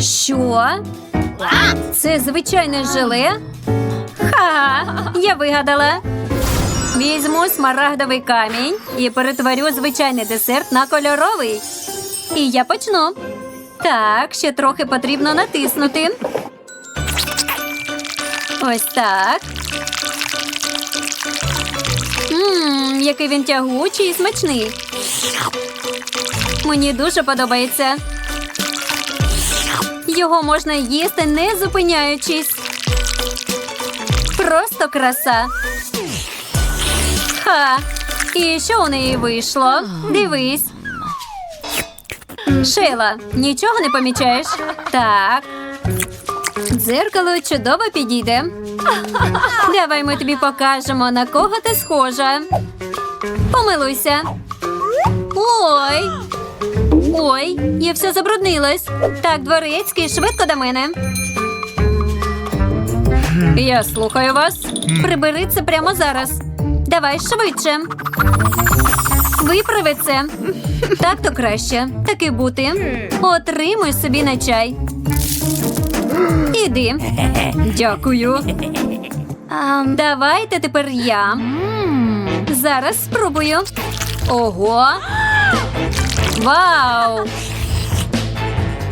Що? Це звичайне желе? Ха, я вигадала. Візьму смарагдовий камінь і перетворю звичайний десерт на кольоровий. І я почну. Так, ще трохи потрібно натиснути. Ось так. Ммм, який він тягучий і смачний. Мені дуже подобається. Його можна їсти, не зупиняючись. Просто краса. Ха! І що у неї вийшло? Дивись. Шейла, нічого не помічаєш? Так. Дзеркало чудово підійде. Давай ми тобі покажемо, на кого ти схожа. Помилуйся. Ой. Ой, я все забруднилась. Так, дворецький, швидко до мене. Я слухаю вас. Прибери це прямо зараз. Давай швидше. Виправи це. Так то краще. Так і бути. Отримуй собі на чай. Іди. Дякую. Давайте тепер я. Зараз спробую. Ого. Вау!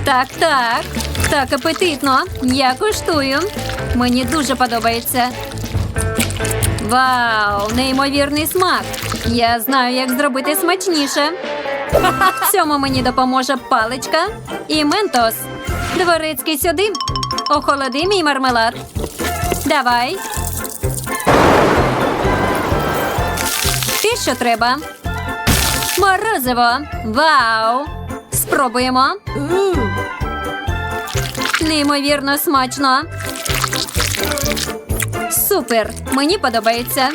Так, так. Так апетитно. Я куштую. Мені дуже подобається. Вау! Неймовірний смак. Я знаю, як зробити смачніше. В цьому мені допоможе паличка і ментос. Дворецький сюди. Охолоди мій мармелад. Давай. І що треба? Морозиво. Вау! Спробуємо. Неймовірно смачно. Супер! Мені подобається.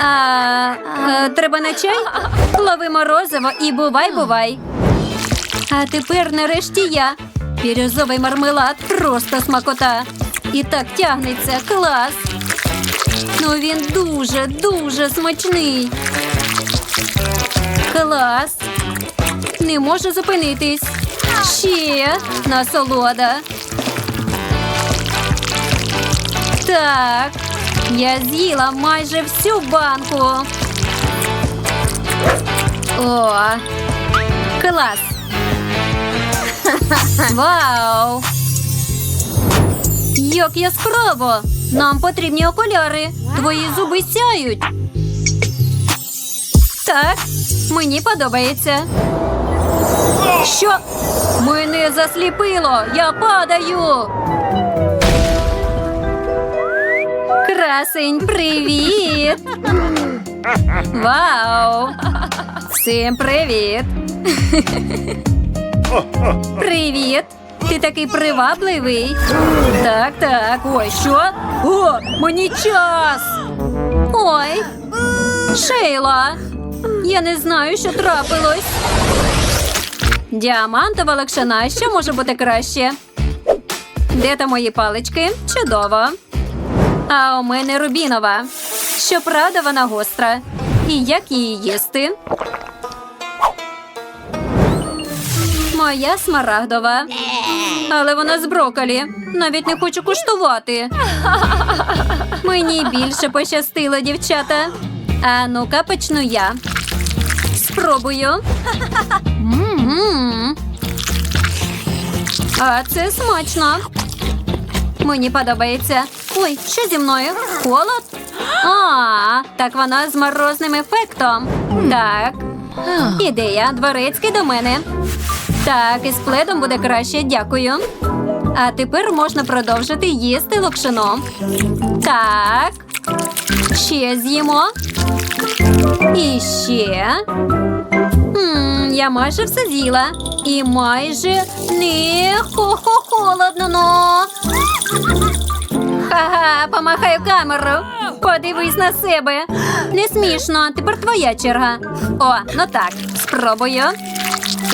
А, а, треба на чай? Лови морозиво і бувай, бувай. А тепер нарешті я. Бірюзовий мармелад просто смакота. І так тягнеться. Клас. Ну він дуже, дуже смачний. Клас. Не можу зупинитись. Ще насолода. Так, я з'їла майже всю банку. О, клас. Вау! Як яскраво! Нам потрібні окуляри. Твої зуби сяють. Так, мені подобається. Що? Мене засліпило. Я падаю. Красень, привіт! Вау! Всім привіт! Привіт! Ти такий привабливий. Так, так. Ой, що? О, мені час. Ой, Шейла. Я не знаю, що трапилось. Діамантова лакшина. Що може бути краще? Де там мої палички? Чудово. А у мене рубінова. Щоправда, вона гостра. І як її їсти? Моя смарагдова. Але вона з броколі. Навіть не хочу куштувати. Мені більше пощастило, дівчата. А ну-ка почну я. Спробую. А це смачно. Мені подобається. Ой, що зі мною? Холод? А, так вона з морозним ефектом. Так. Ідея, дворецький до мене. Так, із пледом буде краще, дякую. А тепер можна продовжити їсти локшино. Так. Ще з'їмо. І ще. М, я майже все з'їла. І майже не хо-хо-холодно. но. Ха-ха, помахаю камеру. Подивись на себе. Не смішно, тепер твоя черга. О, ну так, спробую.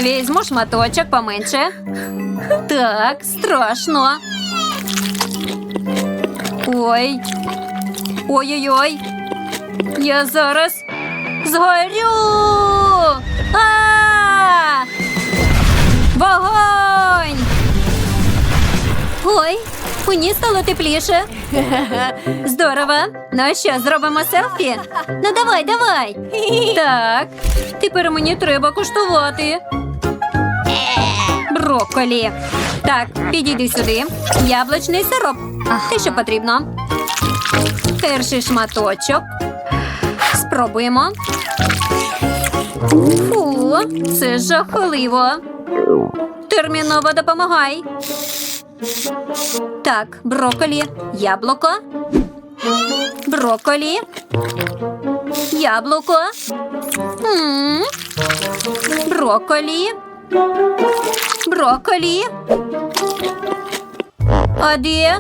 Візьму шматочок поменше. Так, страшно. Ой. Ой-ой-ой. Я зараз згорю. А! Вогонь! Ой, мені стало тепліше. Здорово. Ну що, зробимо селфі? Ну давай, давай. Так, тепер мені треба куштувати. Брокколі. Так, підійди сюди. Яблучний сироп. Те, що потрібно. Перший шматочок. Спробуємо. Фу, це жахливо. Терміново допомагай. Так, брокколі, яблуко. Брокколі. Яблуко. м Брокколі. Брокколі. А де?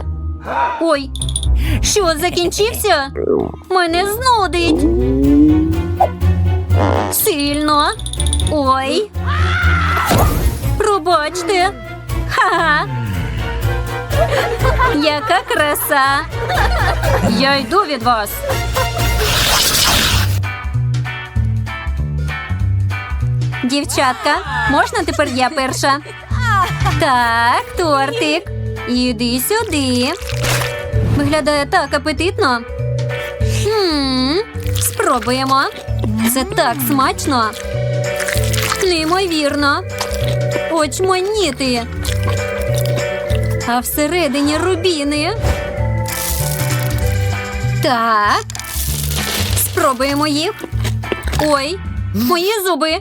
Ой, що закінчився? Мене знудить. Сильно. Ой. Пробачте. Ха-ха. Яка краса. Я йду від вас. Дівчатка, можна тепер я перша? Так, тортик. Іди сюди. Виглядає так апетитно. Хм, спробуємо. Це так смачно. Неймовірно. Очманіти. А всередині рубіни. Так. Спробуємо їх. Ой, мої зуби.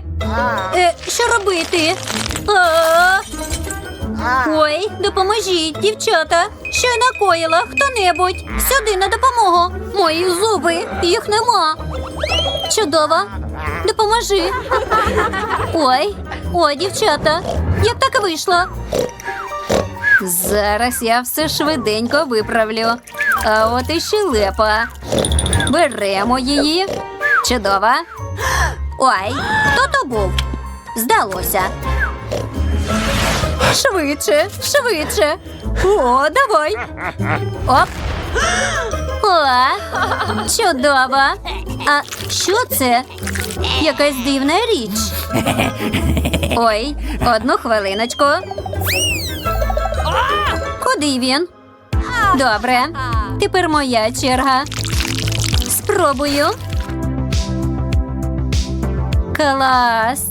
Е, що робити? А-а-а. Ой, допоможіть, дівчата. Що накоїла? Хто-небудь? Сюди на допомогу. Мої зуби, їх нема. Чудово. Допоможи. Ой, ой, дівчата, як так вийшло? Зараз я все швиденько виправлю. А от і щелепа. Беремо її. Чудово. Ой, хто то був? Здалося. Швидше, швидше. О, давай. Оп. О, чудово. А що це? Якась дивна річ. Ой, одну хвилиночку. Куди він? Добре. Тепер моя черга. Спробую. Клас.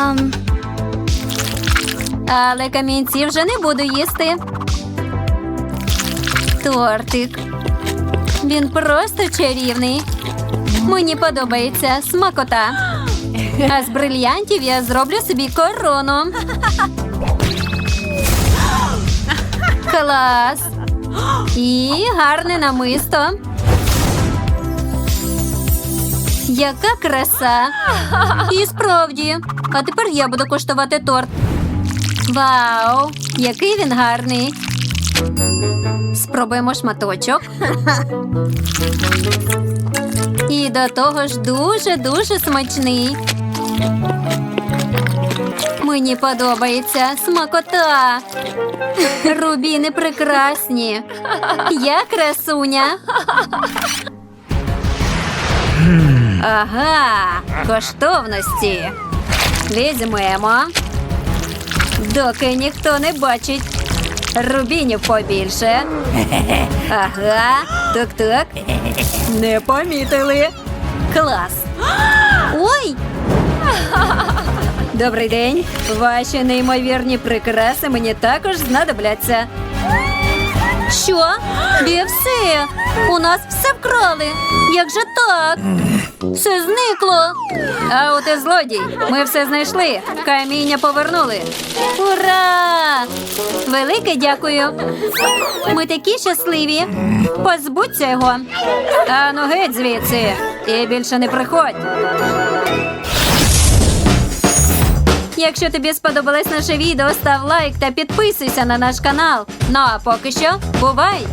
Ам. Але камінці вже не буду їсти. Тортик. Він просто чарівний. Мені подобається смакота. А з брильянтів я зроблю собі корону. Клас. І гарне намисто. Яка краса. І справді. А тепер я буду коштувати торт. Вау! Який він гарний. Спробуємо шматочок. І до того ж дуже-дуже смачний. Мені подобається смакота. Рубіни прекрасні. Я красуня. Ага, коштовності. Візьмемо. Доки ніхто не бачить. Рубінів побільше. Ага, тук-тук. Не помітили. Клас. Ой. Добрий день. Ваші неймовірні прикраси мені також знадобляться. Що? Де все? У нас все вкрали. Як же так? Все зникло. А от і злодій. Ми все знайшли. Каміння повернули. Ура! Велике дякую. Ми такі щасливі. Позбудься його. А ну геть звідси. І більше не приходь. Якщо тобі сподобалось наше відео, став лайк та підписуйся на наш канал. Ну а поки що, бувай!